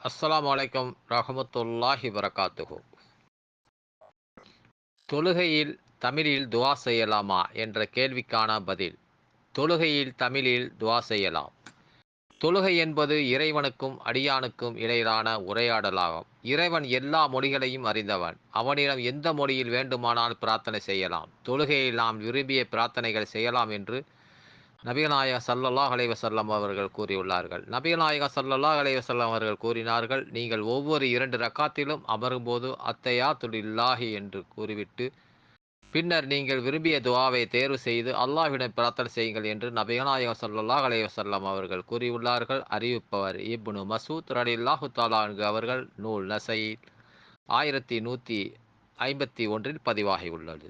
அஸ்லாம் வலைக்கம் ரஹமத்துல்லாஹி வரகாத்துகு தொழுகையில் தமிழில் துவா செய்யலாமா என்ற கேள்விக்கான பதில் தொழுகையில் தமிழில் துவா செய்யலாம். தொழுகை என்பது இறைவனுக்கும் அடியானுக்கும் இடையிலான உரையாடலாகும். இறைவன் எல்லா மொழிகளையும் அறிந்தவன். அவனிடம் எந்த மொழியில் வேண்டுமானால் பிரார்த்தனை செய்யலாம். தொழுகையில் நாம் விரும்பிய பிரார்த்தனைகள் செய்யலாம் என்று நபிகநாயக சல்லல்லாஹ் அலைவசல்லம் அவர்கள் கூறியுள்ளார்கள். நபிகநாயக சல்லல்லாஹ் அலைவசல்லம் அவர்கள் கூறினார்கள் நீங்கள் ஒவ்வொரு இரண்டு ரக்காத்திலும் அமரும்போது அத்தையா துலில்லாஹி என்று கூறிவிட்டு பின்னர் நீங்கள் விரும்பிய துவாவை தேர்வு செய்து அல்லாஹ்விடம் பிரார்த்தனை செய்யுங்கள் என்று நபிகநாயக சல்லல்லாஹ் அலைவசல்லம் அவர்கள் கூறியுள்ளார்கள். அறிவிப்பவர் இப்னு மசூத் ரலில்லாஹு தாலான்கு அவர்கள் நூல் நசையில் ஆயிரத்தி நூற்றி ஐம்பத்தி ஒன்றில் பதிவாகியுள்ளது.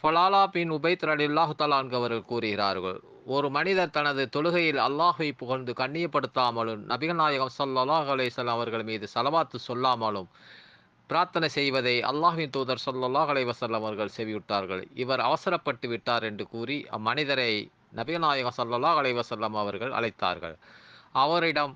ஃபலாலா பின் உபைத் ரலில்லாஹு தலான்கு அவர்கள் கூறுகிறார்கள் ஒரு மனிதர் தனது தொழுகையில் அல்லாஹை புகழ்ந்து கண்ணியப்படுத்தாமலும் நபிகநாயகம் சல்லாஹ் அலைசல்லாம் அவர்கள் மீது சலவாத்து சொல்லாமலும் பிரார்த்தனை செய்வதை அல்லாஹின் தூதர் சொல்லல்லாஹ் அலைவசல்லம் அவர்கள் செவியுட்டார்கள். இவர் அவசரப்பட்டு விட்டார் என்று கூறி அம்மனிதரை நபிகநாயகம் சல்லல்லாஹ் அலைவசல்லம் அவர்கள் அழைத்தார்கள். அவரிடம்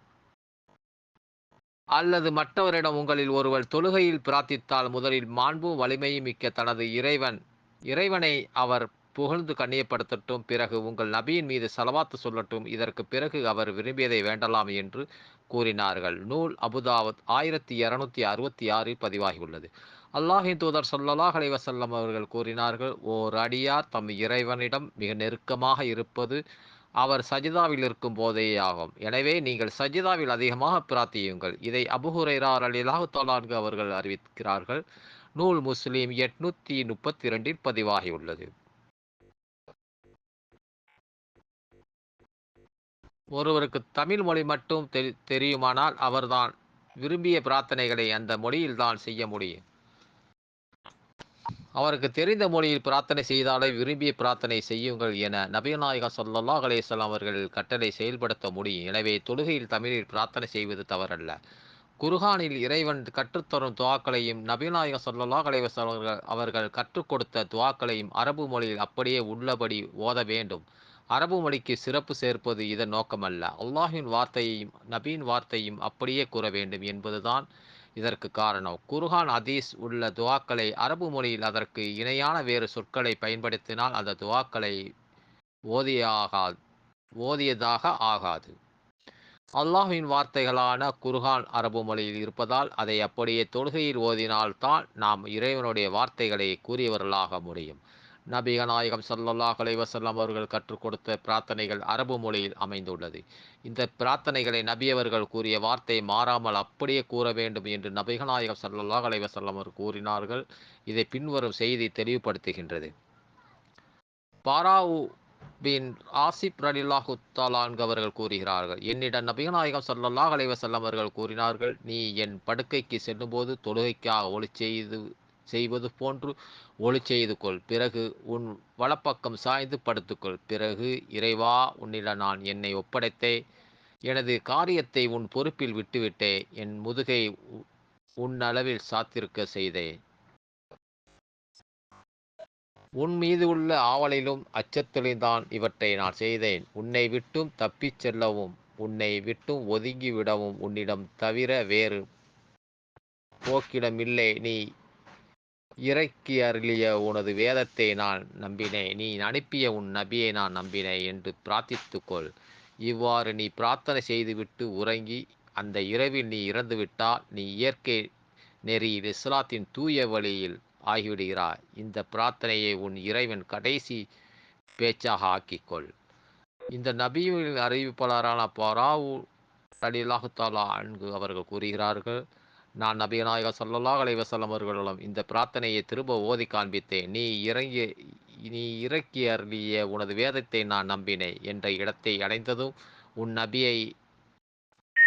அல்லது மற்றவரிடம் உங்களில் ஒருவர் தொழுகையில் பிரார்த்தித்தால் முதலில் மாண்பும் வலிமையும் மிக்க தனது இறைவன் இறைவனை அவர் புகழ்ந்து கண்ணியப்படுத்தட்டும் பிறகு உங்கள் நபியின் மீது செலவாத்து சொல்லட்டும் இதற்கு பிறகு அவர் விரும்பியதை வேண்டலாம் என்று கூறினார்கள். நூல் அபுதாவத் ஆயிரத்தி இரநூத்தி அறுபத்தி ஆறில் பதிவாகியுள்ளது. அல்லாஹின் தூதர் சொல்லலாஹ் அலைவசல்லம் அவர்கள் கூறினார்கள் ஓர் அடியார் தம் இறைவனிடம் மிக நெருக்கமாக இருப்பது அவர் சஜிதாவில் இருக்கும் போதே ஆகும். எனவே நீங்கள் சஜிதாவில் அதிகமாக பிரார்த்தியுங்கள். இதை அபுஹுரைரார் அலிலாஹு தலான்கு அவர்கள் அறிவிக்கிறார்கள். நூல் முஸ்லீம் எட்நூத்தி முப்பத்தி இரண்டில் பதிவாகியுள்ளது. ஒருவருக்கு தமிழ் மொழி மட்டும் தெரி தெரியுமானால் அவர்தான் விரும்பிய பிரார்த்தனைகளை அந்த மொழியில் தான் செய்ய முடியும். அவருக்கு தெரிந்த மொழியில் பிரார்த்தனை செய்தாலே விரும்பிய பிரார்த்தனை செய்யுங்கள் என நபிநாயகம் சொல்லல்லா அலேஸ்லாம் அவர்கள் கட்டளை செயல்படுத்த முடியும். எனவே தொழுகையில் தமிழில் பிரார்த்தனை செய்வது தவறல்ல. குர்ஹானில் இறைவன் கற்றுத்தரும் துவாக்களையும் நபிநாயக சொல்லலா அலைவஸ் அவர்கள் அவர்கள் கற்றுக் கொடுத்த துவாக்களையும் அரபு மொழியில் அப்படியே உள்ளபடி ஓத வேண்டும். அரபு மொழிக்கு சிறப்பு சேர்ப்பது இதன் நோக்கமல்ல. அல்லாஹின் வார்த்தையையும் நபியின் வார்த்தையும் அப்படியே கூற வேண்டும் என்பதுதான் இதற்கு காரணம். குர்ஹான் அதீஸ் உள்ள துவாக்களை அரபு மொழியில் அதற்கு இணையான வேறு சொற்களை பயன்படுத்தினால் அந்த துவாக்களை ஓதியாகாது ஓதியதாக ஆகாது. அல்லாஹின் வார்த்தைகளான குர்ஹான் அரபு மொழியில் இருப்பதால் அதை அப்படியே தொழுகையில் ஓதினால்தான் நாம் இறைவனுடைய வார்த்தைகளை கூறியவர்களாக முடியும். நபிக நாயகம் சல்லல்லாஹ் அலைவசல்லாம் அவர்கள் கற்றுக் கொடுத்த பிரார்த்தனைகள் அரபு மொழியில் அமைந்துள்ளது. இந்த பிரார்த்தனைகளை நபியவர்கள் கூறிய வார்த்தை மாறாமல் அப்படியே கூற வேண்டும் என்று நபிகநாயகம் சல்லல்லாஹ் அலைவசல்லம் அவர் கூறினார்கள். இதை பின்வரும் செய்தி தெளிவுபடுத்துகின்றது. பாராவு பின் ஆசிப் ரலில்லாஹு தாலான்கு அவர்கள் கூறுகிறார்கள். என்னிடம் நபிகநாயகம் சல்லல்லாஹ் அலைவசல்லம் அவர்கள் கூறினார்கள் நீ என் படுக்கைக்கு செல்லும்போது தொழுகைக்காக ஒளி செய்து செய்வது போன்று ஒளி செய்து கொள். பிறகு உன் வலப்பக்கம் சாய்ந்து படுத்துக்கொள். பிறகு இறைவா உன்னிடம் நான் என்னை ஒப்படைத்தே எனது காரியத்தை உன் பொறுப்பில் விட்டுவிட்டே என் முதுகை உன் அளவில் சாத்திருக்க செய்தேன். உன் மீது உள்ள ஆவலிலும் அச்சத்திலும் இவற்றை நான் செய்தேன். உன்னை விட்டும் தப்பிச் செல்லவும் உன்னை விட்டும் ஒதுங்கிவிடவும் உன்னிடம் தவிர வேறு போக்கிடமில்லை. நீ இறக்கி அருளிய உனது வேதத்தை நான் நம்பினேன். நீ அனுப்பிய உன் நபியை நான் நம்பினேன் என்று பிரார்த்தித்துக்கொள். இவ்வாறு நீ பிரார்த்தனை செய்துவிட்டு உறங்கி அந்த இரவில் நீ இறந்துவிட்டால் நீ இயற்கை நெறியில் இஸ்லாத்தின் தூய வழியில் ஆகிவிடுகிறாய். இந்த பிரார்த்தனையை உன் இறைவன் கடைசி பேச்சாக ஆக்கிக்கொள். இந்த நபியின் அறிவிப்பாளரான பராவு அலிலாஹு தாலா அன்கு அவர்கள் கூறுகிறார்கள் நான் நபிநாயக சல்லல்லாஹ் அலைவசல்லம் அவர்களிடம் இந்த பிரார்த்தனையை திரும்ப ஓதி காண்பித்தேன். நீ இறங்கிய நீ இறக்கி அருளிய உனது வேதத்தை நான் நம்பினேன் என்ற இடத்தை அடைந்ததும் உன் நபியை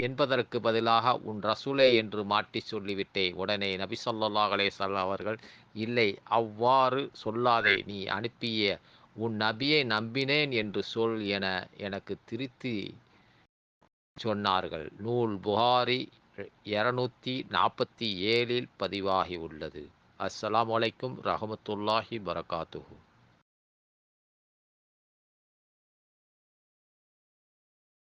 என்பதற்கு பதிலாக உன் ரசூலே என்று மாட்டி சொல்லிவிட்டேன் உடனே நபி சொல்லாஹ் அலேசல்லா அவர்கள் இல்லை அவ்வாறு சொல்லாதே நீ அனுப்பிய உன் நபியை நம்பினேன் என்று சொல் என எனக்கு திருத்தி சொன்னார்கள். நூல் புகாரி இரநூத்தி நாற்பத்தி ஏழில் பதிவாகி உள்ளது. அஸ்ஸலாம் வலைக்கும் ரஹமத்துல்லாஹி பரகாத்துஹூ.